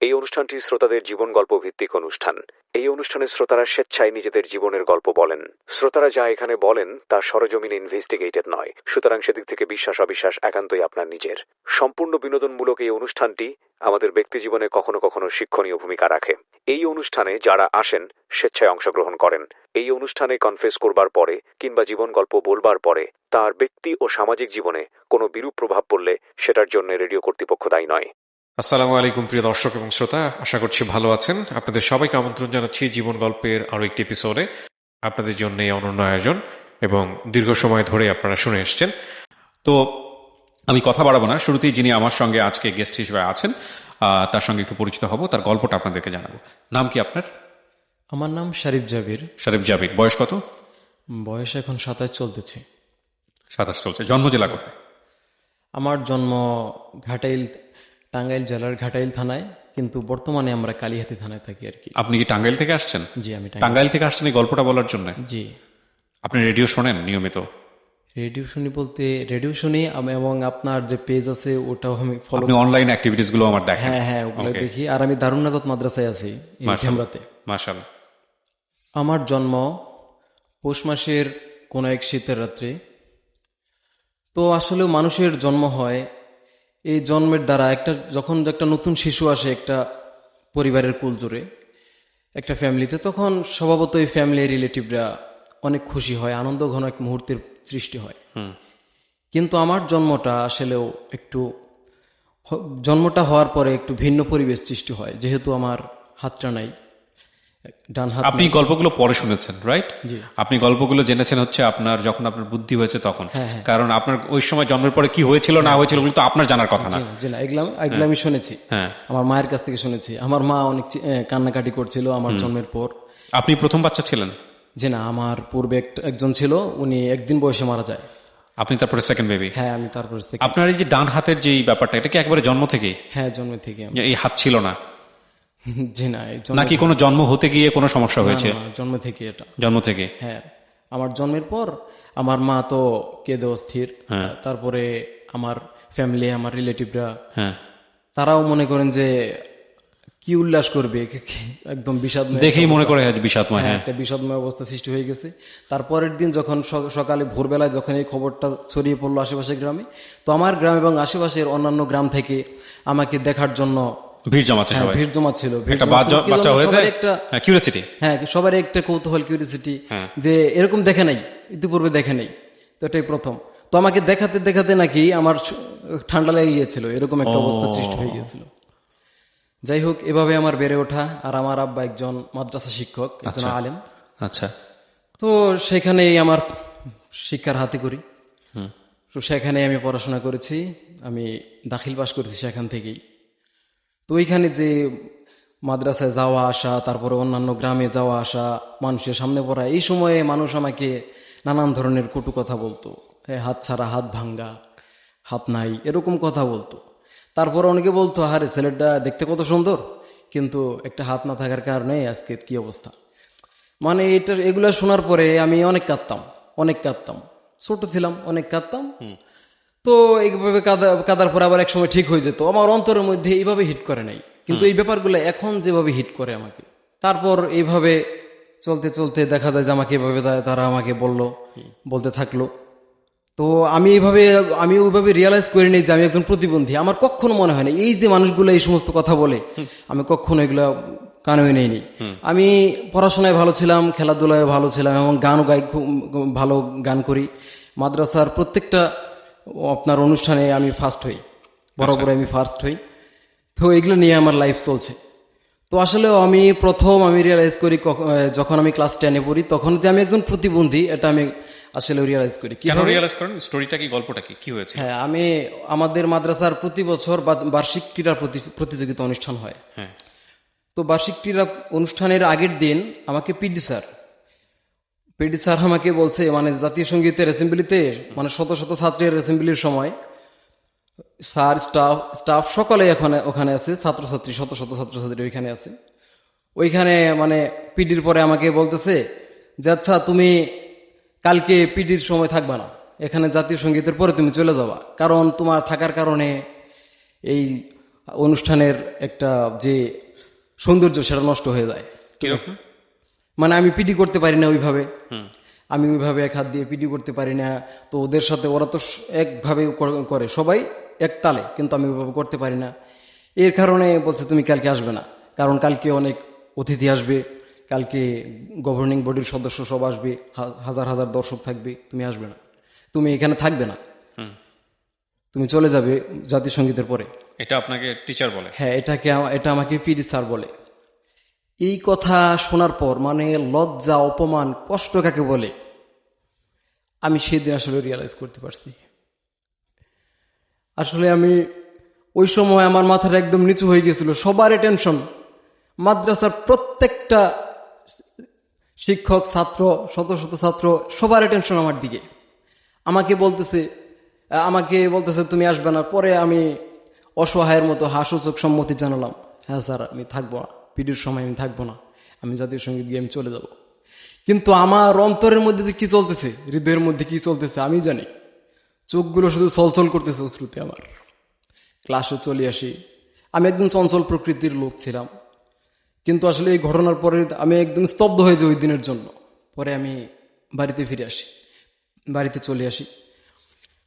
এই অনুষ্ঠানটি শ্রোতাদের জীবন গল্প ভিত্তিক অনুষ্ঠান। এই অনুষ্ঠানে শ্রোতারা স্বেচ্ছায় নিজেদের জীবনের গল্প বলেন। শ্রোতারা যা এখানে বলেন, তা সরজমিনে ইনভেস্টিগেটেড নয়। সুতরাং সেদিক থেকে বিশ্বাস অবিশ্বাস একান্তই আপনার নিজের। সম্পূর্ণ বিনোদনমূলক এই অনুষ্ঠানটি আমাদের ব্যক্তিজীবনে কখনো কখনো শিক্ষণীয় ভূমিকা রাখে। এই অনুষ্ঠানে যারা আসেন, স্বেচ্ছায় অংশগ্রহণ করেন। এই অনুষ্ঠানে কনফেস করবার পরে কিংবা জীবন গল্প বলবার পরে তার ব্যক্তি ও সামাজিক জীবনে কোনো বিরূপ প্রভাব পড়লে সেটার জন্য রেডিও কর্তৃপক্ষ দায়ী নয়। আসসালামু আলাইকুম প্রিয় দর্শক এবং শ্রোতা আশা করছি ভালো আছেন। আপনাদের সবাইকে আমন্ত্রণ জানাচ্ছি জীবন গল্পের আরও একটি এপিসোডে আপনাদের জন্য এই অনন্য আয়োজন এবং দীর্ঘ সময় ধরে আপনারা শুনে এসছেন। তো আমি কথা বাড়াবো না। শুরুতেই যিনি আমার সঙ্গে আজকে গেস্ট হিসেবে আছেন তার সঙ্গে একটু পরিচিত হব। তার গল্পটা আপনাদেরকে জানাব। নাম কি আপনার? আমার নাম শারিফ জাবির। শরীফ জাবির। বয়স কত? বয়স এখন সাতাশ চলতেছে। সাতাশ চলছে। জন্ম জেলা কোথায়? আমার জন্ম ঘাটাইল টাঙ্গাইল জেলার ঘাটাইল থানায় কিন্তু বর্তমানে আমরা কালিহাতি থানায় থাকি আর কি। আপনি কি টাঙ্গাইল থেকে আসছেন? জি আমি টাঙ্গাইল। থেকে আসছেন এই গল্পটা বলার জন্য? জি। আপনি রেডিও শোনেন নিয়মিত? রেডিও শুনি বলতে রেডিও শুনি এবং আপনার যে পেজ আছে ওটাও আমি ফলো আপনি অনলাইন অ্যাক্টিভিটিসগুলো আমার দেখেন। হ্যাঁ হ্যাঁ ওগুলো দেখি। আর আমি দারুণ নাজাত মাদ্রাসায় আছি এই ক্যামরাতে মাশাল। আমার জন্ম পৌষ মাসের কোনো এক শীতের রাত্রে। তো আসলে মানুষের জন্ম হয় এই জন্মের দ্বারা একটা যখন একটা নতুন শিশু আসে একটা পরিবারের কুল জুড়ে একটা ফ্যামিলিতে তখন স্বভাবত এই ফ্যামিলি রিলেটিভরা অনেক খুশি হয় আনন্দ ঘন এক মুহূর্তের সৃষ্টি হয়। কিন্তু আমার জন্মটা আসলেও একটু জন্মটা হওয়ার পরে একটু ভিন্ন পরিবেশ সৃষ্টি হয় যেহেতু আমার হাতটা নাই। ডান হাত আপনি গল্পগুলো পরে শুনেছেন রাইট আপনি গল্পগুলো জেনেছেন হচ্ছে আপনার যখন আপনার বুদ্ধি হয়েছে তখন। হ্যাঁ, কারণ আপনার ওই সময় জন্মের পরে কি হয়েছিল না হয়েছিল ওগুলো তো আপনার জানার কথা না। এগুলো আমি- শুনেছি। হ্যাঁ। আমার মায়ের কাছ থেকে শুনেছি। আমার মা অনেক কান্নাকাটি করছিল আমার জন্মের পর। আপনি প্রথম বাচ্চা ছিলেন? যে না আমার পূর্বে একজন ছিল উনি একদিন বয়সে মারা যায়। আপনি তারপরে সেকেন্ড বেবি হ্যাঁ আমি তারপরে আপনার এই যে ডান হাতের যে ব্যাপারটা এটা কি একেবারে জন্ম থেকে হ্যাঁ জন্ম থেকে এই হাত ছিল না। জি না নাকি কোনো জন্ম হতে গিয়ে কোনো সমস্যা হয়েছে? জন্ম থেকে এটা। জন্ম থেকে? হ্যাঁ আমার জন্মের পর আমার মা তো কেঁদে অস্থির হ্যাঁ। তারপরে আমার ফ্যামিলি আমার রিলেটিভরা হ্যাঁ। তারাও মনে করেন যে কি উল্লাস করবে একদম বিষাদময় দেখেই মনে করে বিষাদময় হ্যাঁ, হ্যাঁ। একটা বিষাদময় অবস্থা সৃষ্টি হয়ে গেছে। তারপরের দিন যখন সকালে ভোরবেলায় যখন এই খবরটা ছড়িয়ে পড়ল আশেপাশের গ্রামে তো আমার গ্রাম এবং আশেপাশের অন্যান্য গ্রাম থেকে আমাকে দেখার জন্য ভিড় জমাচ্ছে হ্যাঁ, সবাই। ভিড় জমা ছিল একটা বাচ্চা হয়েছে? একটা হ্যাঁ কিউরিয়াসিটি হ্যাঁ সবার একটা কৌতূহল কিউরিয়াসিটি হ্যাঁ। যে এরকম দেখে নাই ইতিপূর্বে দেখে নাই। তো এটাই প্রথম। তো আমাকে দেখাতে দেখাতে নাকি আমার ঠান্ডা লেগে গিয়েছিল। এরকম একটা অবস্থা সৃষ্টি হয়ে গিয়েছিল। যাই হোক এভাবে আমার বেড়ে ওঠা আর আমার আব্বা একজন মাদ্রাসা শিক্ষক একজন আলেম। আচ্ছা। তো সেখানেই আমার শিক্ষার হাতে করি। তো সেখানে আমি পড়াশোনা করেছি। আমি দাখিল পাশ করেছি সেখান থেকেই। তো ওইখানে যে মাদ্রাসায় যাওয়া আসা, তারপরে অন্যান্য গ্রামে যাওয়া আসা, মানুষের সামনে পড়া, এই সময়ে মানুষ আমাকে নানান ধরনের কটু কথা বলতো। হাত ছাড়া হাত ভাঙ্গা, হাত নাই, এরকম কথা বলতো। তারপর অনেকে বলতো আরে ছেলেটা দেখতে কত সুন্দর। কিন্তু একটা হাত না থাকার কারণে আজকে কি অবস্থা? মানে এটা, এগুলা শোনার পরে আমি অনেক কাঁদতাম অনেক কাঁদতাম। ছোট ছিলাম, অনেক কাঁদতাম। তো এইভাবে কাদা কাদার পরে আবার এক সময় ঠিক হয়ে যেত। আমার অন্তরের মধ্যে এইভাবে হিট করে নাই। কিন্তু এই ব্যাপারগুলো এখন যেভাবে হিট করে আমাকে তারপর এইভাবে চলতে চলতে দেখা যায় যে আমাকে এভাবে তারা আমাকে বলল বলতে থাকল। তো আমি এইভাবে আমি ওইভাবে রিয়েলাইজ করিনি যে আমি একজন প্রতিবন্ধী। আমার কখনো মনে হয় না এই যে মানুষগুলো এই সমস্ত কথা বলে আমি কখনো এগুলো কানে নেইনি। আমি পড়াশোনায় ভালো ছিলাম খেলাধুলায় ভালো ছিলাম এবং গানও গাই খুব ভালো গান করি। মাদ্রাসার প্রত্যেকটা আপনার অনুষ্ঠানে আমি ফার্স্ট হই। বরাবর আমি ফার্স্ট হই। তো এগুলো নিয়ে আমার লাইফ চলছে। তো আসলে আমি প্রথম আমি রিয়েলাইজ করি যখন আমি ক্লাস টেনে পড়ি তখন যে আমি একজন প্রতিবন্ধী এটা আমি আসলে রিয়েলাইজ করি। কেন? রিয়েলাইজ করেন? স্টোরিটা কি গল্পটা কি? কি হয়েছে? হ্যাঁ আমি আমাদের মাদ্রাসার প্রতি বছর বার্ষিক ক্রীড়া প্রতি- প্রতিযোগিতা অনুষ্ঠান হয়। হ্যাঁ। তো বার্ষিক ক্রীড়া অনুষ্ঠানের আগের দিন আমাকে পিডি স্যার পিডি স্যার আমাকে বলছে মানে জাতীয় সঙ্গীতের অ্যাসেম্বলিতে মানে শত শত ছাত্রের অ্যাসেম্বলির সময়, স্যার স্টাফ স্টাফ সকলে ওখানে ওখানে আছে, ছাত্রছাত্রী, শত শত ছাত্রছাত্রী ওইখানে আছে। ওইখানে মানে পিডির পরে আমাকে বলতেছে যে আচ্ছা তুমি কালকে পিডির সময় থাকবা না। এখানে জাতীয় সঙ্গীতের পরে তুমি চলে যাবা। কারণ তোমার থাকার কারণে এই অনুষ্ঠানের একটা যে সৌন্দর্য, সেটা নষ্ট হয়ে যায়। কীরকম? মানে আমি পিডি করতে পারি না ওইভাবে। আমি ওইভাবে এক হাত দিয়ে পিডি করতে পারি না। তো ওদের সাথে ওরা তো একভাবে করে সবাই এক তালে কিন্তু আমি ওইভাবে করতে পারি না। এর কারণে বলছে তুমি কালকে আসবে না। কারণ কালকে অনেক অতিথি আসবে। কালকে গভর্নিং বডির সদস্য সব আসবে। হাজার হাজার দর্শক থাকবে। তুমি আসবে না। তুমি এখানে থাকবে না। তুমি চলে যাবে জাতীয় সঙ্গীতের পরে। এটা আপনাকে টিচার বলে। হ্যাঁ এটাকে এটা আমাকে পিডি স্যার বলে। এই কথা শোনার পর মানে লজ্জা, অপমান, কষ্ট কাকে বলে? আমি সেদিন আসলে রিয়ালাইজ করতে পারছি। আসলে আমি ওই সময় আমার মাথাটা একদম নিচু হয়ে গেছিল। সবারই টেনশন মাদ্রাসার প্রত্যেকটা শিক্ষক, ছাত্র, শত শত ছাত্র সবারই টেনশন আমার দিকে। আমাকে বলতেছে আমাকে বলতেছে, তুমি আসবে না। পরে আমি অসহায়ের মতো হাসূচক সম্মতি জানালাম। হ্যাঁ স্যার, আমি থাকব না। পিডির সময় আমি থাকব না। আমি জাতীয় সংগীত গিয়ে আমি চলে যাব। কিন্তু আমার অন্তরের মধ্যে যে কি চলতেছে, হৃদয়ের মধ্যে কি চলতেছে, আমি জানি। চোখগুলো শুধু চলচল করতেছে অশ্রুতে আমার। ক্লাসে চলে আসি। আমি একজন চঞ্চল প্রকৃতির লোক ছিলাম। কিন্তু আসলে এই ঘটনার পরে আমি একদম স্তব্ধ হয়ে যাই ওই দিনের জন্য। পরে আমি বাড়িতে ফিরে আসি। বাড়িতে চলে আসি।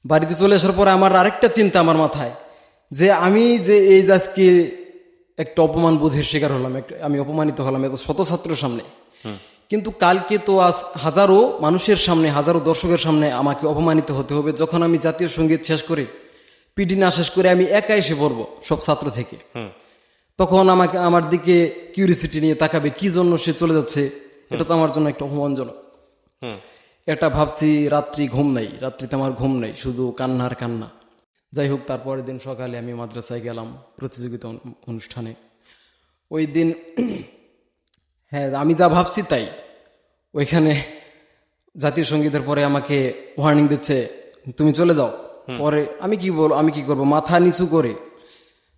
বাড়িতে চলে আসার পরে আমার আরেকটা চিন্তা আমার মাথায়। যে আমি যে এই আজকে একটা অপমান বোধের শিকার হলাম আমি অপমানিত হলাম এত শত ছাত্রের সামনে। কিন্তু কালকে তো আজ হাজারো মানুষের সামনে হাজারো দর্শকের সামনে আমাকে অপমানিত হতে হবে। যখন আমি জাতীয় সংগীত শেষ করে পিডি না শেষ করে আমি একা এসে পড়ব সব ছাত্র থেকে। তখন আমাকে আমার দিকে কিউরিসিটি নিয়ে তাকাবে কি জন্য সে চলে যাচ্ছে? এটা তো আমার জন্য একটা অপমানজনক। এটা ভাবছি রাত্রি ঘুম নাই রাত্রিতে আমার ঘুম নাই শুধু কান্নার কান্না। যাই হোক তারপরের দিন সকালে আমি মাদ্রাসায় গেলাম প্রতিযোগিতা অনুষ্ঠানে। ওই দিন হ্যাঁ আমি যা ভাবছি তাই। ওইখানে জাতীয় সঙ্গীতের পরে আমাকে ওয়ার্নিং দিচ্ছে তুমি চলে যাও। পরে আমি কি বল আমি কি করব? মাথা নিচু করে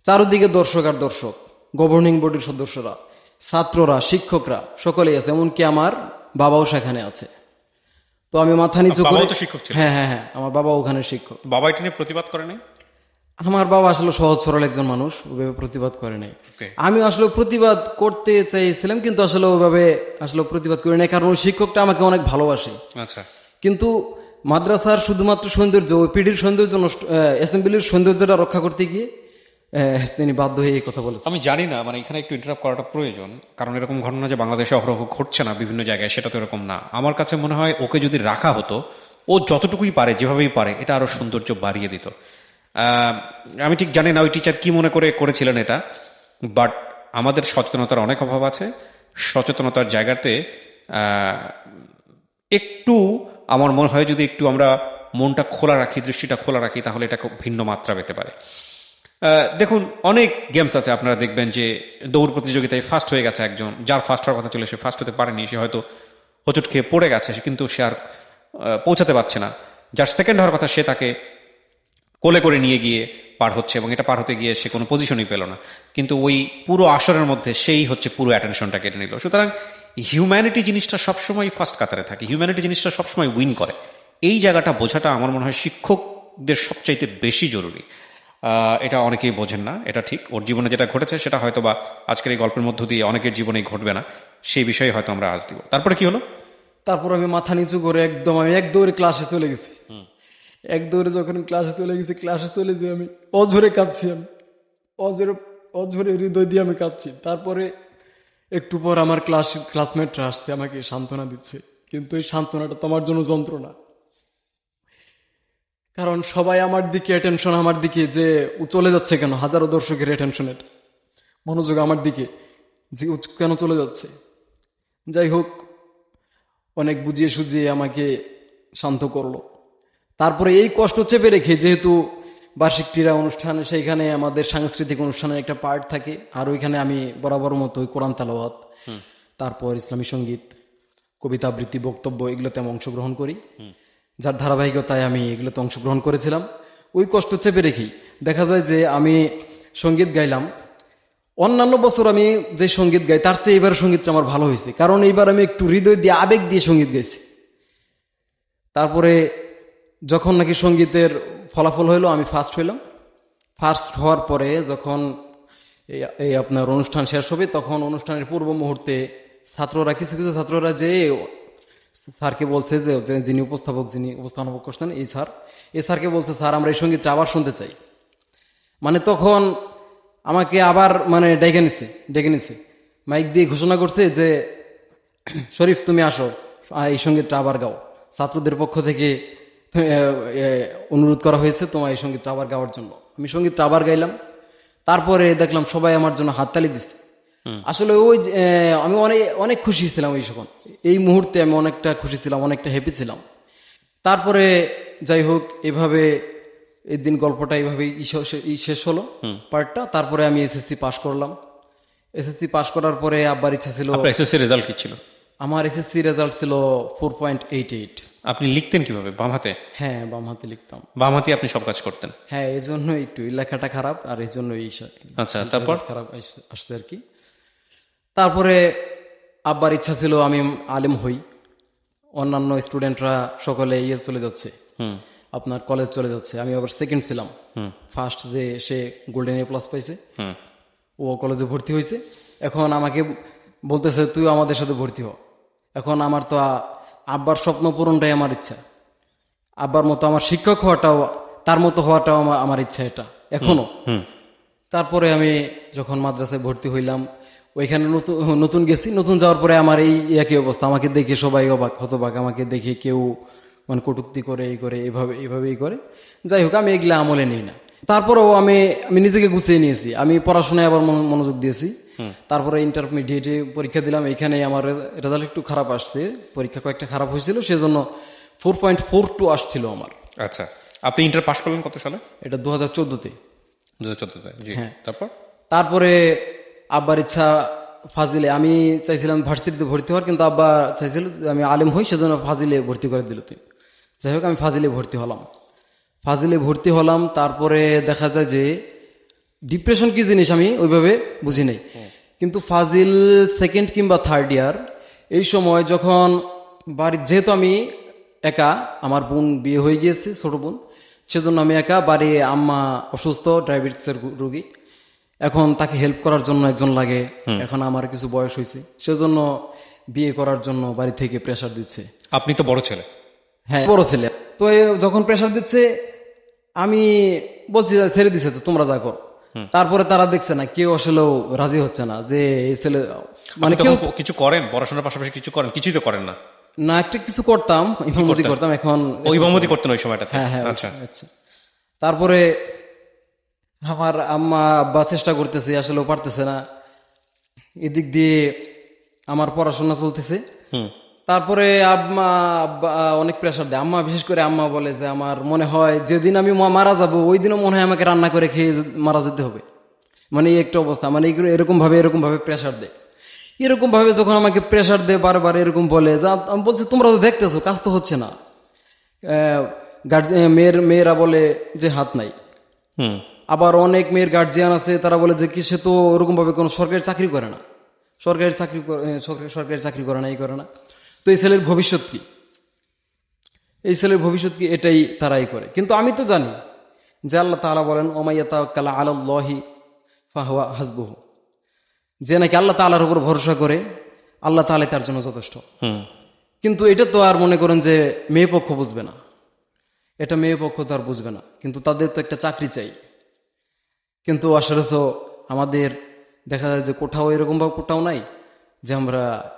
চারদিকে দর্শক আর দর্শক গভর্নিং বোর্ডের সদস্যরা ছাত্ররা শিক্ষকরা সকলেই আছে এমনকি আমার বাবাও সেখানে আছে। তো আমি মাথা নিচু করে শিক্ষক হ্যাঁ হ্যাঁ হ্যাঁ আমার বাবা ওখানে শিক্ষক। বাবা এটা নিয়ে প্রতিবাদ করে নাই? আমার বাবা আসলে সহজ সরল একজন মানুষ ওভাবে প্রতিবাদ করে নাই। আমি আসলে প্রতিবাদ করতে চাইছিলাম কিন্তু আসলে ওইভাবে আসলে প্রতিবাদ করি নাই কারণ ওই শিক্ষকটা আমাকে অনেক ভালোবাসে। আচ্ছা। কিন্তু মাদ্রাসার শুধুমাত্র সৌন্দর্য পিডির সৌন্দর্য নষ্ট অ্যাসেম্বলির সৌন্দর্যটা রক্ষা করতে গিয়ে তিনি বাধ্য হয়ে এই কথা বলেছেন। আমি জানি না মানে এখানে একটু ইন্টারাপ্ট করাটা প্রয়োজন, কারণ এরকম ঘটনা যে বাংলাদেশে অহরহ ঘটছে না বিভিন্ন জায়গায়, সেটা তো এরকম না। আমার কাছে মনে হয় ওকে যদি রাখা হতো, ও যতটুকুই পারে, যেভাবেই পারে, এটা আরও সৌন্দর্য বাড়িয়ে দিত। আমি ঠিক জানি না ওই টিচার কি মনে করে করেছিলেন এটা বাট আমাদের সচেতনতার অনেক অভাব আছে। সচেতনতার জায়গাতে একটু আমার মনে হয় যদি একটু আমরা মনটা খোলা রাখি, দৃষ্টিটা খোলা রাখি, তাহলে এটা খুব ভিন্ন মাত্রা পেতে পারে। দেখুন, অনেক গেমস আছে, আপনারা দেখবেন যে দৌড় প্রতিযোগিতায় ফার্স্ট হয়ে গেছে একজন, যার ফার্স্ট হওয়ার কথা ছিল, সে ফার্স্ট হতে পারেনি, সে হয়তো হোঁচট খেয়ে পড়ে গেছে কিন্তু সে আর পৌঁছাতে পারছে না। যার সেকেন্ড হওয়ার কথা সে তাকে কোলে করে নিয়ে গিয়ে পার হচ্ছে, এবং এটা পার হতে গিয়ে সে কোনো পজিশনই পেল না। কিন্তু ওই পুরো আসরের মধ্যে সেই হচ্ছে পুরো অ্যাটেনশনটা কেটে নিল। সুতরাং হিউম্যানিটি জিনিসটা সবসময় ফার্স্ট কাতারে থাকে হিউম্যানিটি জিনিসটা সবসময় উইন করে। এই জায়গাটা বোঝাটা আমার মনে হয় শিক্ষকদের সবচাইতে বেশি জরুরি। এটা অনেকেই বোঝেন না এটা ঠিক। ওর জীবনে যেটা ঘটেছে সেটা হয়তো বা আজকের এই গল্পের মধ্য দিয়ে অনেকের জীবনেই ঘটবে না। সেই বিষয়ে হয়তো আমরা আজ দিব। তারপরে কি হলো? তারপর আমি মাথা নিচু করে একদম আমি এক দৌড়ে ক্লাসে চলে গেছি। এক দৌড়ে যখন ক্লাসে চলে গেছি ক্লাসে চলে যে আমি অঝরে কাঁদছি আমি। অঝরে অঝরে হৃদয় দিয়ে আমি কাঁদছি। তারপরে একটু পর আমার ক্লাস ক্লাসমেটরা আসছে আমাকে সান্ত্বনা দিচ্ছে। কিন্তু এই সান্ত্বনাটা তোমার জন্য যন্ত্রণা। কারণ সবাই আমার দিকে অ্যাটেনশন আমার দিকে যে ও চলে যাচ্ছে কেন? হাজারো দর্শকের অ্যাটেনশন এটা মনোযোগ আমার দিকে যে ও কেন চলে যাচ্ছে? যাই হোক অনেক বুঝিয়ে সুঝিয়ে আমাকে শান্ত করল। তারপরে এই কষ্ট চেপে রেখে যেহেতু বার্ষিক ক্রীড়া অনুষ্ঠান সেইখানে আমাদের সাংস্কৃতিক অনুষ্ঠানের একটা পার্ট থাকে। আর ওইখানে আমি বরাবর মতো ওই কোরআন তালাওয়াত তারপর ইসলামী সংগীত কবিতা আবৃত্তি বক্তব্য এগুলোতে আমি অংশগ্রহণ করি। যার ধারাবাহিকতায় আমি এগুলোতে অংশগ্রহণ করেছিলাম। ওই কষ্ট চেপে রেখেই দেখা যায় যে আমি সংগীত গাইলাম। অন্যান্য বছর আমি যে সংগীত গাই, তার চেয়ে এবার সঙ্গীতটা আমার ভালো হয়েছে। কারণ এইবার আমি একটু হৃদয় দিয়ে আবেগ দিয়ে সংগীত গাইছি। তারপরে যখন নাকি সঙ্গীতের ফলাফল হইল, আমি ফার্স্ট হইলাম। ফার্স্ট হওয়ার পরে যখন এই আপনার অনুষ্ঠান শেষ হবে, তখন অনুষ্ঠানের পূর্ব মুহূর্তে ছাত্ররা, কিছু কিছু ছাত্ররা যে স্যারকে বলছে যে যিনি উপস্থাপক যিনি উপস্থাপক করছেন, এই স্যার। এই স্যারকে বলছে, স্যার, আমরা এই সঙ্গীতটা আবার শুনতে চাই। মানে তখন আমাকে আবার মানে ডেকে নিছে ডেকে নিছে। মাইক দিয়ে ঘোষণা করছে যে, শরীফ, তুমি আসো এই সঙ্গীতটা আবার গাও। ছাত্রদের পক্ষ থেকে অনুরোধ করা হয়েছে, তোমার এই সঙ্গীতটা আবার গাওয়ার জন্য। আমি সঙ্গীতটা আবার গাইলাম। তারপরে দেখলাম সবাই আমার জন্য হাততালি দিচ্ছে আসলে ওই আমি অনেক অনেক খুশি ছিলাম ওই সময় এই মুহূর্তে আমি অনেকটা খুশি ছিলাম অনেকটা হ্যাপি ছিলাম। তারপরে যাই হোক এভাবে এই দিন গল্পটা এইভাবে শেষ হলো। পার্টটা তারপরে আমি এসএসসি পাশ করলাম। এসএসসি পাশ করার পরে আব্বার ইচ্ছা ছিল এসএসসি রেজাল্ট কি ছিল? আমার এসএসসি রেজাল্ট ছিল ফোর পয়েন্ট এইট এইট আপনি লিখতেন কীভাবে? বাম হাতে? হ্যাঁ বাম হাতে লিখতাম। বাম হাতে আপনি সব কাজ করতেন। হ্যাঁ এই জন্য একটু লেখাটা খারাপ আর এই জন্য এই সা- আচ্ছা তারপর? খারাপ আসছে আর কি। তারপরে আব্বার ইচ্ছা ছিল আমি আলেম হই। অন্যান্য স্টুডেন্টরা সকলে ইয়ে চলে যাচ্ছে। আপনার কলেজ চলে যাচ্ছে। আমি আবার সেকেন্ড ছিলাম। ফার্স্ট যে সে গোল্ডেন এ প্লাস পাইছে। ও কলেজে ভর্তি হয়েছে এখন আমাকে বলতেছে তুই আমাদের সাথে ভর্তি হ। এখন আমার তো আব্বার স্বপ্ন পূরণটাই আমার ইচ্ছা। আব্বার মতো আমার শিক্ষক হওয়াটাও তার মতো হওয়াটাও আমার- ইচ্ছা এটা এখনও। তারপরে আমি যখন মাদ্রাসায় ভর্তি হইলাম ওইখানে নতুন নতুন গেছি নতুন যাওয়ার পরে আমার এই একই অবস্থা। আমাকে দেখে সবাই অবাক হতবাক আমাকে দেখে কেউ মানে কটুক্তি করে এই করে এইভাবে এইভাবেই করে। যাই হোক আমি এগুলা আমলে নিই না। তারপরেও আমি আমি নিজেকে গুছিয়ে নিয়েছি। আমি পড়াশোনায় আবার মন- মনোযোগ দিয়েছি। তারপরে ইন্টারমিডিয়েটে পরীক্ষা দিলাম। এখানে আমার রেজাল্ট একটু খারাপ আসছে। পরীক্ষা কয়েকটা খারাপ হয়েছিল সেজন্য ফোর পয়েন্ট ফোর টু আসছিল আমার। আচ্ছা। আপনি ইন্টার পাস করলেন কত সালে? এটা দু হাজার চোদ্দতে। দু হাজার চোদ্দতে হ্যাঁ। তারপর? তারপরে আব্বার ইচ্ছা ফাজিলে আমি চাইছিলাম ভার্সিটিতে ভর্তি হওয়ার কিন্তু আব্বা চাইছিল আমি আলেম হই সেজন্য ফাজিলে ভর্তি করে দিল তুই। যাই হোক আমি ফাজিলে ভর্তি হলাম। ফাজিলে ভর্তি হলাম তারপরে দেখা যায় যে ডিপ্রেশন কি জিনিস আমি ওইভাবে বুঝি নাই। কিন্তু ফাজিল সেকেন্ড কিংবা থার্ড ইয়ার এই সময় যখন বাড়ি যেহেতু আমি একা আমার বোন বিয়ে হয়ে গিয়েছে ছোট বোন সেজন্য আমি একা বাড়ি আম্মা অসুস্থ ডায়াবেটিক্সের রোগী। এখন তাকে হেল্প করার জন্য একজন লাগে। এখন আমার কিছু বয়স হয়েছে। সেজন্য বিয়ে করার জন্য বাড়ি থেকে প্রেশার দিচ্ছে। আপনি তো বড় ছেলে। হ্যাঁ বড় ছেলে। তো যখন প্রেশার দিচ্ছে আমি বলছি ছেড়ে দিছে তো তোমরা যা করো। তারপরে তারা দেখছে না কেউ আসলেও রাজি হচ্ছে না যে এই ছেলে মানে কেউ কিছু করেন পড়াশোনার পাশাপাশি কিছু করেন কিছুই তো করেন না। না একটা কিছু করতাম ইমামতি করতাম এখন ওই ইমামতি করতেন ওই সময়টাতে? হ্যাঁ হ্যাঁ আচ্ছা। আচ্ছা। তারপরে আমার আম্মা আব্বা চেষ্টা করতেছে আসলেও পারতেছে না। এদিক দিয়ে আমার পড়াশোনা চলতেছে। হুম। তারপরে আম্মা অনেক প্রেশার দেয়। আম্মা বিশেষ করে আম্মা বলে যে আমার মনে হয় যেদিন আমি মারা যাব ওই দিনও মনে হয় আমাকে রান্না করে খেয়ে মারা যেতে হবে। মানে এই একটা অবস্থা। মানে এরকম ভাবে এরকম ভাবে প্রেশার দেয়। এরকম ভাবে যখন আমাকে প্রেশার দেয় বারবার এরকম বলে যা আমি বলছি তোমরা তো দেখতেছো কাজ তো হচ্ছে না। গার্জেন মেয়ের মেয়েরা বলে যে হাত নাই। হুম। আবার অনেক মেয়ের গার্জিয়ান আছে তারা বলে যে কি সে তো ওরকম ভাবে কোনো সরকারি চাকরি করে না। সরকারি চাকরি করে- সরকারি চাকরি করে না এই করে না। তো এই ছেলের ভবিষ্যৎ কি? এই ছেলের ভবিষ্যৎ কি? এটাই তারাই করে। কিন্তু আমি তো জানি যে আল্লাহ তাআলা বলেন ওমাইয়াতা কালা আলাল্লাহি ফাহুয়া হাসবুহু। যে নাকি আল্লাহ তাআলার উপর ভরসা করে আল্লাহ তাআলাই তার জন্য যথেষ্ট। হুম। কিন্তু এটা তো আর মনে করেন যে মেয়ে পক্ষ বুঝবে না। এটা মেয়ে পক্ষ তো আর বুঝবে না। কিন্তু তাদের তো একটা চাকরি চাই। কিন্তু আসলে তো আমাদের দেখা যায় যে কোথাও এরকম ভাবে কোথাও নাই যে আমরা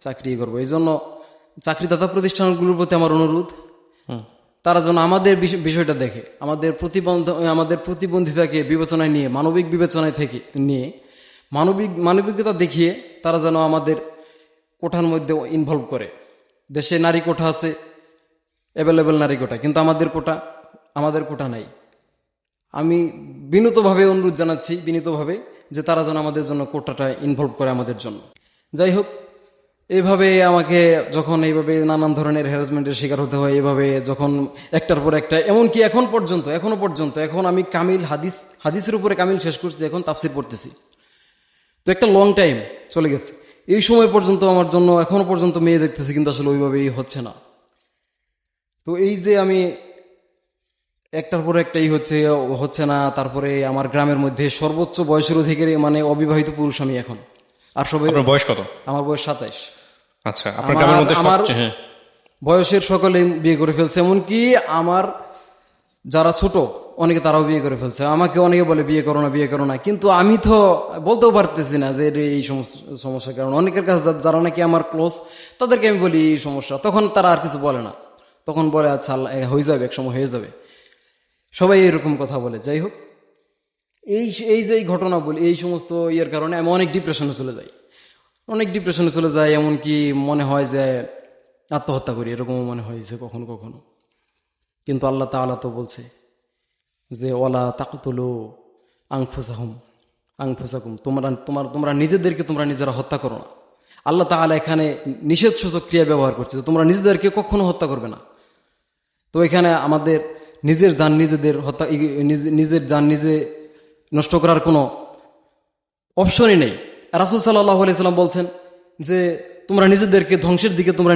চাকরি করব। এই জন্য চাকরিদাতা প্রতিষ্ঠানগুলোর প্রতি আমার অনুরোধ। তারা যেন আমাদের বিষ- বিষয়টা দেখে আমাদের প্রতিবন্ধ আমাদের প্রতিবন্ধিতাকে বিবেচনায় নিয়ে মানবিক বিবেচনায় থেকে নিয়ে মানবিক মানবিকতা দেখিয়ে তারা যেন আমাদের কোঠার মধ্যে ইনভলভ করে। দেশে নারী কোঠা আছে অ্যাভেলেবেল নারী কোটা কিন্তু আমাদের কোটা আমাদের কোটা নাই। আমি বিনীতভাবে অনুরোধ জানাচ্ছি, বিনীতভাবে, যে তারা যেন আমাদের জন্য কোটাটা ইনভলভ করে আমাদের জন্য। যাই হোক এইভাবে আমাকে যখন এইভাবে নানান ধরনের হ্যারাসমেন্টের শিকার হতে হয়, এভাবে যখন একটার পর একটা, এমনকি এখন পর্যন্ত, এখনও পর্যন্ত, এখন আমি কামিল হাদিস, হাদিসের উপরে কামিল শেষ করছি, এখন তাফসির পড়তেছি। তো একটা লং টাইম চলে গেছে। এই সময় পর্যন্ত আমার জন্য, এখনও পর্যন্ত মেয়ে দেখতেছি, কিন্তু আসলে ওইভাবেই হচ্ছে না। তো এই যে আমি একটার পর একটাই হচ্ছে হচ্ছে না তারপরে আমার গ্রামের মধ্যে সর্বোচ্চ বয়সের অধিকারী মানে অবিবাহিত পুরুষ আমি এখন। আর সবাই বয়স কত? আমার বয়স সাতাইশ। আচ্ছা আমার হ্যাঁ বয়সের সকলে বিয়ে করে ফেলছে এমনকি আমার যারা ছোট অনেকে তারাও বিয়ে করে ফেলছে। আমাকে অনেকে বলে বিয়ে করো না বিয়ে করো না। কিন্তু আমি তো বলতেও পারতেছি না যে এই সমস্যা সমস্যার কারণ। অনেকের কাছে যারা নাকি আমার ক্লোজ তাদেরকে আমি বলি এই সমস্যা। তখন তারা আর কিছু বলে না। তখন বলে আচ্ছা হয়ে যাবে এক সময় হয়ে যাবে। সবাই এরকম কথা বলে যাই হোক এই এই যে ঘটনা বলি, এই সমস্ত ইয়ের কারণে আমি অনেক ডিপ্রেশনে চলে যাই। অনেক ডিপ্রেশনে চলে যাই, এমনকি মনে হয় যে আত্মহত্যা করি, এরকমও মনে হয়েছে কখনো কখনো। কিন্তু আল্লাহ তাআলা তো বলছে যে ওলা তাকতুলু আংফুসাহুম আংফুসাকুম তোমরা, তোমার, তোমরা নিজেদেরকে তোমরা নিজেরা হত্যা করো না। আল্লাহ তাআলা এখানে নিষেধ সূচক ক্রিয়া ব্যবহার করছে তোমরা নিজেদেরকে কখনো হত্যা করবে না। তো এখানে আমাদের নিজের যান নিজেদের হত্যা নিজে- নিজের যান নিজে নষ্ট করার কোনো অপশনই নেই। রাসুল সাল্লাহ সাল্লাম বলছেন যে, তোমরা নিজেদেরকে ধ্বংসের দিকে তোমরা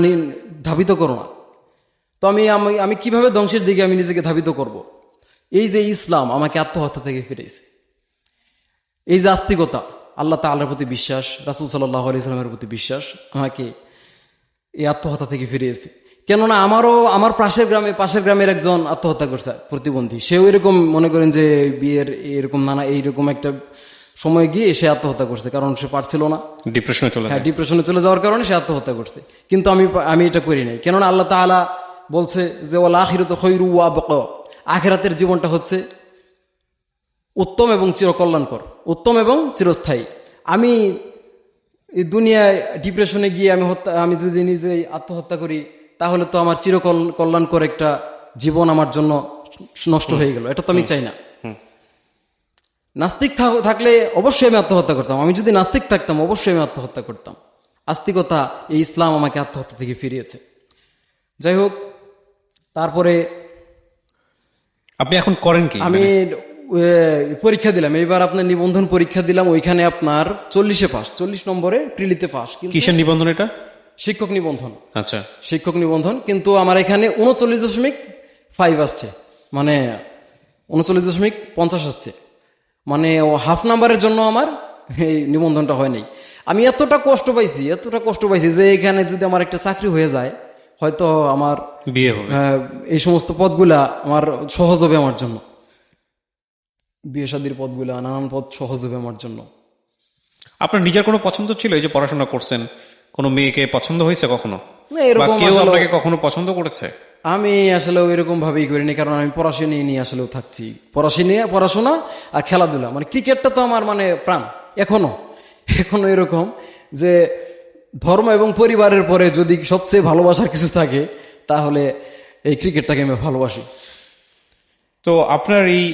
ধাবিত করো না। তো আমি আমি আমি কীভাবে ধ্বংসের দিকে আমি নিজেকে ধাবিত করব। এই যে ইসলাম আমাকে আত্মহত্যা থেকে ফিরেছে এই যে আস্তিকতা, আল্লাহ তাল্লার প্রতি বিশ্বাস, রাসুল সাল্লাহ আলাইস্লামের প্রতি বিশ্বাস আমাকে এই আত্মহত্যা থেকে ফিরিয়েছে। কেননা আমারও আমার পাশের গ্রামে পাশের গ্রামের একজন আত্মহত্যা করছে প্রতিবন্ধী। সেও এরকম মনে করেন যে বিয়ের এরকম নানা এইরকম একটা সময় গিয়ে সে আত্মহত্যা করছে কারণ সে পারছিল না। ডিপ্রেশনে চলে হ্যাঁ ডিপ্রেশনে চলে যাওয়ার কারণে সে আত্মহত্যা করছে। কিন্তু আমি আমি এটা করি নাই। কেননা আল্লাহ তাআলা বলছে যে ওলা আখিরত খৈরু ওয়া বক আখেরাতের জীবনটা হচ্ছে উত্তম এবং চিরকল্যাণকর উত্তম এবং চিরস্থায়ী। আমি এই দুনিয়ায় ডিপ্রেশনে গিয়ে আমি হত্যা আমি যদি নিজেই আত্মহত্যা করি তাহলে তো আমার চিরকল কল্যাণকর একটা জীবন আমার জন্য নষ্ট হয়ে গেল। এটা তো আমি চাই না। নাস্তিক থাকলে অবশ্যই আমি আত্মহত্যা করতাম। আমি যদি নাস্তিক থাকতাম অবশ্যই আমি আত্মহত্যা করতাম। আস্তিকতা এই ইসলাম আমাকে আত্মহত্যা থেকে ফিরিয়েছে। যাই হোক তারপরে আপনি এখন করেন কি? আমি পরীক্ষা দিলাম। এবার আপনার নিবন্ধন পরীক্ষা দিলাম। ওইখানে আপনার চল্লিশে পাস। চল্লিশ নম্বরে প্রিলিতে পাস। কিসের নিবন্ধন এটা? শিক্ষক নিবন্ধন। আচ্ছা। শিক্ষক নিবন্ধন কিন্তু আমার এখানে উনচল্লিশ দশমিক ফাইভ আসছে। মানে উনচল্লিশ দশমিক পঞ্চাশ আসছে। মানে ও হাফ নাম্বারের জন্য আমার এই নিবন্ধনটা হয় নাই। আমি এতটা কষ্ট পাইছি এতটা কষ্ট পাইছি যে এখানে যদি আমার একটা চাকরি হয়ে যায় হয়তো আমার বিয়ে হবে। এই সমস্ত পদগুলা আমার সহজ হবে আমার জন্য। বিয়ে শাদির পদগুলা নানান পদ সহজ হবে আমার জন্য। আপনার নিজের কোনো পছন্দ ছিল এই যে পড়াশোনা করছেন? কোনো মেয়েকে পছন্দ হয়েছে কখনো? না, এরকম কেউ আপনাকে কখনো পছন্দ করেছে? আমি আসলে এরকম ভাবেই করিনি কারণ আমি পড়াশোনা নিয়ে আসলেও থাকছি। পড়াশোনা পড়াশোনা আর খেলাধুলা মানে ক্রিকেটটা তো আমার মানে প্রাণ এখনও। এখনও এরকম যে ধর্ম এবং পরিবারের পরে যদি সবচেয়ে ভালোবাসার কিছু থাকে তাহলে এই ক্রিকেটটাকে আমি ভালোবাসি। তো আপনার এই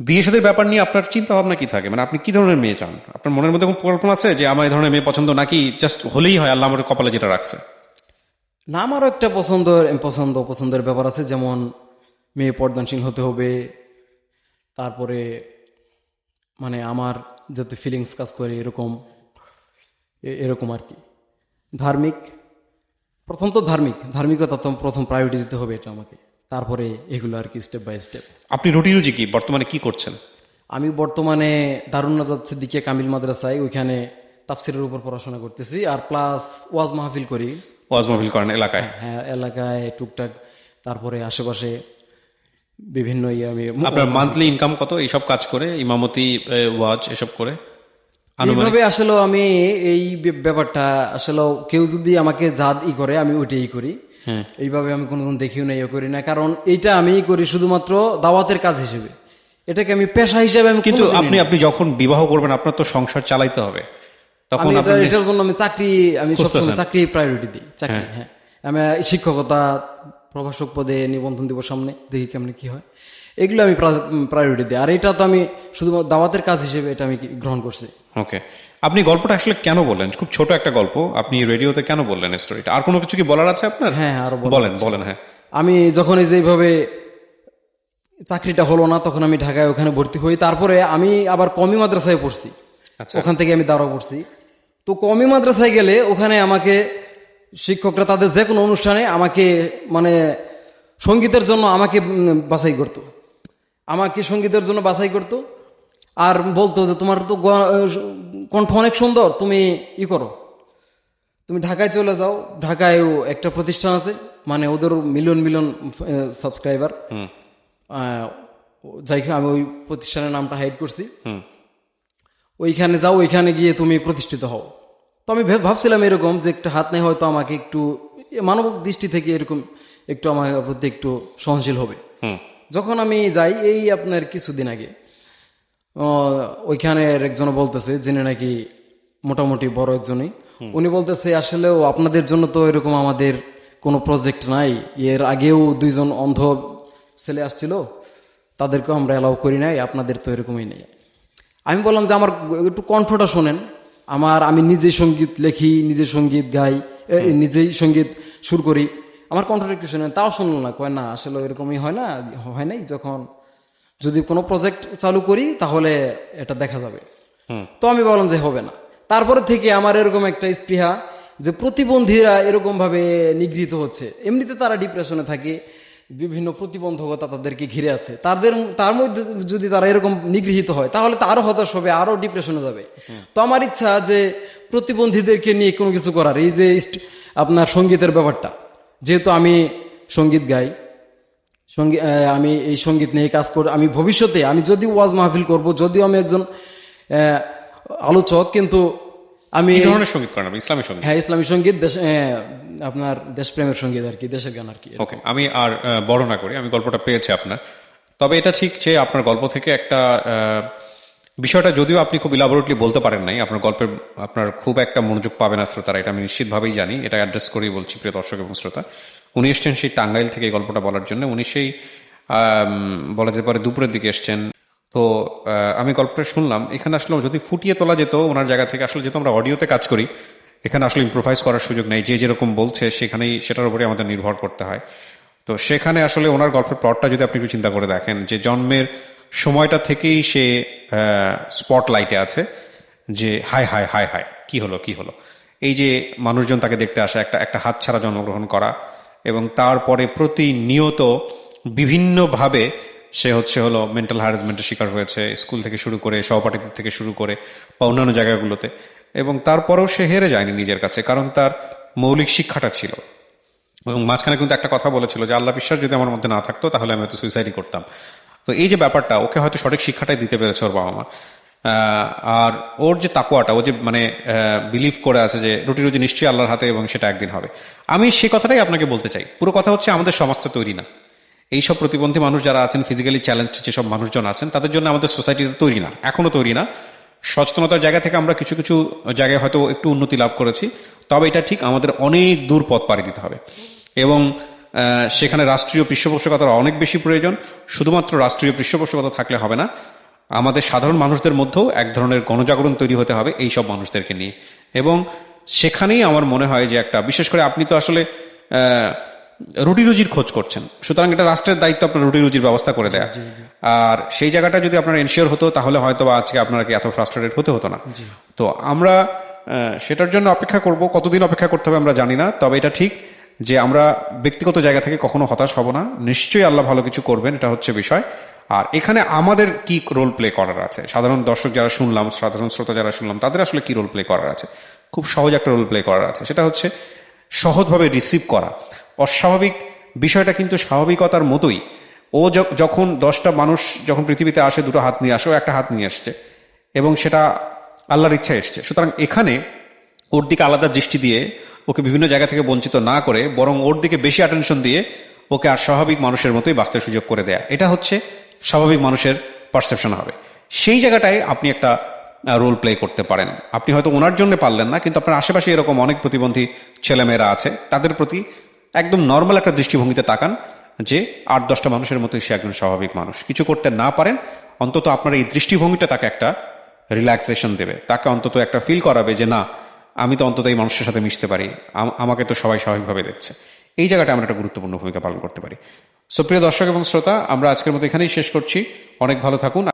বিয়ে সাদের ব্যাপার নিয়ে আপনার চিন্তা ভাবনা কি থাকে? মানে আপনি কি ধরনের মেয়ে চান? আপনার মনের মধ্যে কোনো কল্পনা আছে যে আমার এই ধরনের মেয়ে পছন্দ নাকি জাস্ট হলেই হয় আল্লাহ আমার কপালে যেটা রাখছে? না, আমারও একটা পছন্দ পছন্দ, পছন্দের ব্যাপার আছে, যেমন মেয়ে পর্দানশীল হতে হবে, তারপরে মানে আমার যাতে ফিলিংস কাজ করে এরকম এরকম আর কি। ধার্মিক, প্রথম তো ধার্মিক, ধার্মিকতা প্রথম প্রায়োরিটি দিতে হবে এটা আমাকে। তারপরে এগুলো আর কি স্টেপ বাই স্টেপ আপনি রুটি রুজি কি? বর্তমানে কি করছেন? আমি বর্তমানে দারুণ নাজাদ সিদ্দিকিয়া কামিল মাদ্রাসায় ওইখানে তাফসিরের উপর পড়াশোনা করতেছি আর প্লাস ওয়াজ মাহফিল করি। ওয়াজ মাহফিল করেন এলাকায়? হ্যাঁ এলাকায় টুকটাক। তারপরে আশেপাশে বিভিন্ন ইয়ে আমি আপনার মান্থলি ইনকাম কত? এইসব কাজ করে ইমামতি ওয়াজ এসব করে? এইভাবে আসলে আমি এই ব্যাপারটা আসলে কেউ যদি আমাকে যা ই করে আমি ওইটাই করি। হ্যাঁ। এইভাবে আমি কোনোদিন দেখিও না ইয়ে করি না কারণ এইটা আমি করি শুধুমাত্র দাওয়াতের কাজ হিসেবে। এটাকে আমি পেশা হিসেবে আমি কিন্তু আপনি আপনি যখন বিবাহ করবেন আপনার তো সংসার চালাইতে হবে। তখন এটার জন্য আমি চাকরি আমি সবসময় চাকরি প্রায়োরিটি দিই চাকরি হ্যাঁ। আমি শিক্ষকতা প্রভাষক পদে নিবন্ধন দিব সামনে দেখি কেমন কি হয়। এগুলো আমি প্রায়োরিটি দিই। আর এটা তো আমি শুধুমাত্র দাওয়াতের কাজ হিসেবে এটা আমি গ্রহণ করছি। ওকে আপনি গল্পটা আসলে কেন বললেন? খুব ছোট একটা গল্প। আপনি রেডিওতে কেন বললেন স্টোরিটা আর কোনো কিছু কি বলার আছে আপনার? হ্যাঁ, আরও বলার বলেন বলেন হ্যাঁ। আমি যখন এই যে এইভাবে চাকরিটা হলো না তখন আমি ঢাকায় ওখানে ভর্তি হই। তারপরে আমি আবার কমি মাদ্রাসায় পড়ছি। আচ্ছা। ওখান থেকে আমি দাঁড়া পড়ছি। তো কমি মাদ্রাসায় গেলে ওখানে আমাকে শিক্ষকরা তাদের যে কোনো অনুষ্ঠানে আমাকে মানে সঙ্গীতের জন্য আমাকে বাছাই করতো। আমাকে সঙ্গীতের জন্য বাছাই করতো। আর বলতো যে তোমার তো কণ্ঠ অনেক সুন্দর তুমি ই করো। তুমি ঢাকায় চলে যাও। ঢাকায়ও একটা প্রতিষ্ঠান আছে মানে ওদের মিলিয়ন মিলিয়ন সাবস্ক্রাইবার। যাই আমি ওই প্রতিষ্ঠানের নামটা হাইড করছি। ওইখানে যাও ওইখানে গিয়ে তুমি প্রতিষ্ঠিত হও। তো আমি ভাবছিলাম এরকম যে একটা হাত নেই হয়তো আমাকে একটু মানব দৃষ্টি থেকে এরকম একটু আমার প্রতি একটু সহনশীল হবে। যখন আমি যাই এই আপনার কিছুদিন আগে ওইখানের একজন বলতেছে যিনি নাকি মোটামুটি বড় একজনই উনি বলতেছে আসলেও আপনাদের জন্য তো এরকম আমাদের কোনো প্রজেক্ট নাই। এর আগেও দুইজন অন্ধ ছেলে আসছিল তাদেরকেও আমরা অ্যালাউ করি নাই আপনাদের তো এরকমই নেই। আমি বললাম যে আমার একটু কণ্ঠটা শোনেন। আমার আমি নিজেই সংগীত লেখি নিজে সংগীত গাই নিজেই সংগীত সুর করি। আমার কণ্ঠটা একটু শোনেন তাও শুনলো না কয় না আসলে এরকমই হয় না হয় নাই যখন যদি কোনো প্রজেক্ট চালু করি তাহলে এটা দেখা যাবে। তো আমি বললাম যে হবে না। তারপরে থেকে আমার এরকম একটা স্পৃহা যে প্রতিবন্ধীরা এরকম ভাবে নিগৃহীত হচ্ছে। এমনিতে তারা ডিপ্রেশনে থাকে বিভিন্ন প্রতিবন্ধকতা তাদেরকে ঘিরে আছে। তাদের তার মধ্যে যদি তারা এরকম নিগৃহীত হয় তাহলে তো আরও হতাশ হবে আরও ডিপ্রেশনে যাবে। তো আমার ইচ্ছা যে প্রতিবন্ধীদেরকে নিয়ে কোনো কিছু করার এই যে আপনার সঙ্গীতের ব্যাপারটা। যেহেতু আমি সংগীত গাই সঙ্গী আমি এই সংগীত নিয়ে কাজ করি আমি ভবিষ্যতে আমি যদি ওয়াজ মাহফিল করব যদিও আমি একজন আহ, আলোচক কিন্তু আমি ধরনের সংগীত করেন আপনি ইসলামী সংগীত? হ্যাঁ ইসলামী সংগীত আপনার দেশপ্রেমের সংগীত আর কি দেশের গান আর কি। ওকে আমি আর আহ, বড় না করি আমি গল্পটা পেয়েছি আপনার। তবে এটা ঠিক যে আপনার গল্প থেকে একটা বিষয়টা যদিও আপনি খুব ইলাবোরেটলি বলতে পারেন নাই আপনার গল্পের আপনার খুব একটা মনোযোগ পাবে না শ্রোতারা এটা আমি নিশ্চিতভাবেই জানি এটা অ্যাড্রেস করেই বলছি প্রিয় দর্শক এবং শ্রোতা। উনি এসছেন সেই টাঙ্গাইল থেকে এই গল্পটা বলার জন্য উনি সেই বলা যেতে পারে দুপুরের দিকে এসছেন তো আমি গল্পটা শুনলাম। এখানে আসলে যদি ফুটিয়ে তোলা যেত, ওনার জায়গা থেকে আসলে যেহেতু আমরা অডিওতে কাজ করি, এখানে আসলে ইম্প্রোভাইজ করার সুযোগ নেই। যে যেরকম বলছে, সেখানেই সেটার উপরে আমাদের নির্ভর করতে হয়। তো সেখানে আসলে ওনার গল্পের প্লটটা যদি আপনি একটু চিন্তা করে দেখেন, যে জন্মের সময়টা থেকেই সে স্পটলাইটে আছে, যে হায় হায় হায় হায়, কি হলো কি হলো? এই যে মানুষজন তাকে দেখতে আসা, একটা একটা হাত ছাড়া জন্মগ্রহণ করা এবং তারপরে প্রতিনিয়ত বিভিন্নভাবে সে হচ্ছে হলো মেন্টাল হ্যারাসমেন্টের শিকার হয়েছে স্কুল থেকে শুরু করে, সহপাঠীদের থেকে শুরু করে, বা অন্যান্য জায়গাগুলোতে। এবং তারপরেও সে হেরে যায়নি নিজের কাছে, কারণ তার মৌলিক শিক্ষাটা ছিল। এবং মাঝখানে কিন্তু একটা কথা বলেছিল যে, আল্লাহ বিশ্বাস, যদি আমার মধ্যে না থাকতো, তাহলে আমি হয়তো সুইসাইডই করতাম। তো এই যে ব্যাপারটা, ওকে হয়তো সঠিক শিক্ষাটাই দিতে পেরেছে ওর বাবা মা আর ওর যে তাকুয়াটা, ও যে মানে বিলিভ করে আছে যে, রুটি রুজি নিশ্চয়ই আল্লাহর হাতে এবং সেটা একদিন হবে। আমি সে কথাটাই আপনাকে বলতে চাই। পুরো কথা হচ্ছে আমাদের সমাজটা তৈরি না। এইসব প্রতিবন্ধী মানুষ যারা আছেন ফিজিক্যালি চ্যালেঞ্জ যেসব মানুষজন আছেন, তাদের জন্য আমাদের সোসাইটিতে তৈরি না। এখনও তৈরি না। সচেতনতার জায়গা থেকে আমরা কিছু কিছু জায়গায় হয়তো একটু উন্নতি লাভ করেছি, তবে এটা ঠিক আমাদের অনেক দূর পথ পাড়ি দিতে হবে। এবং সেখানে রাষ্ট্রীয় পৃষ্ঠপোষকতার অনেক বেশি প্রয়োজন। শুধুমাত্র রাষ্ট্রীয় পৃষ্ঠপোষকতা থাকলে হবে না, আমাদের সাধারণ মানুষদের মধ্যেও এক ধরনের গণজাগরণ তৈরি হতে হবে এই সব মানুষদেরকে নিয়ে। এবং সেখানেই আমার মনে হয় যে একটা, বিশেষ করে আপনি তো আসলে রুটি রুজির খোঁজ করছেন। সুতরাং এটা রাষ্ট্রের দায়িত্ব আপনার রুটি রুজির ব্যবস্থা করে দেয়া। আর সেই জায়গাটা যদি আপনার এনশিওর হতো তাহলে হয়তো বা আজকে আপনারা কি এত ফ্রাস্ট্রেটেড হতে হতো না। তো আমরা সেটার জন্য অপেক্ষা করব। কতদিন অপেক্ষা করতে হবে আমরা জানি না তবে এটা ঠিক যে আমরা ব্যক্তিগত জায়গা থেকে কখনো হতাশ হব না। নিশ্চয়ই আল্লাহ ভালো কিছু করবেন এটা হচ্ছে বিষয়। আর এখানে আমাদের কি রোল প্লে করার আছে? সাধারণ দর্শক যারা শুনলাম সাধারণ শ্রোতা যারা শুনলাম তাদের আসলে কি রোল প্লে করার আছে? খুব সহজ একটা রোল প্লে করার আছে। সেটা হচ্ছে সহজভাবে রিসিভ করা। অস্বাভাবিক বিষয়টা কিন্তু স্বাভাবিকতার মতোই। ও যখন দশটা মানুষ যখন পৃথিবীতে আসে, দুটো হাত নিয়ে আসে, ও একটা হাত নিয়ে আসছে এবং সেটা আল্লাহর ইচ্ছা এসছে। সুতরাং এখানে ওর দিকে আলাদা দৃষ্টি দিয়ে ওকে বিভিন্ন জায়গা থেকে বঞ্চিত না করে বরং ওর দিকে বেশি অ্যাটেনশন দিয়ে ওকে আর স্বাভাবিক মানুষের মতোই বাঁচতে সুযোগ করে দেয়া। এটা হচ্ছে স্বাভাবিক মানুষের পারসেপশন হবে। সেই জায়গাটায় আপনি একটা রোল প্লে করতে পারেন। আপনি হয়তো ওনার জন্য পারলেন না, কিন্তু আপনার আশেপাশে এরকম অনেক প্রতিবন্ধী ছেলেমেয়েরা আছে, তাদের প্রতি একদম নর্মাল একটা দৃষ্টিভঙ্গিতে তাকান যে আট, দশটা মানুষের মতোই সে একজন স্বাভাবিক মানুষ। কিছু করতে না পারেন, অন্তত আপনার এই দৃষ্টিভঙ্গিটা তাকে একটা রিল্যাক্সেশন দেবে। তাকে অন্তত একটা ফিল করাবে যে, না, আমি তো অন্তত এই মানুষের সাথে মিশতে পারি। আমাকে তো সবাই স্বাভাবিকভাবে দেখছে। এই জায়গাটা আমরা একটা গুরুত্বপূর্ণ ভূমিকা পালন করতে পারি। সুপ্রিয় দর্শক এবং শ্রোতা, আমরা আজকের মতো এখানেই শেষ করছি। অনেক ভালো থাকুন।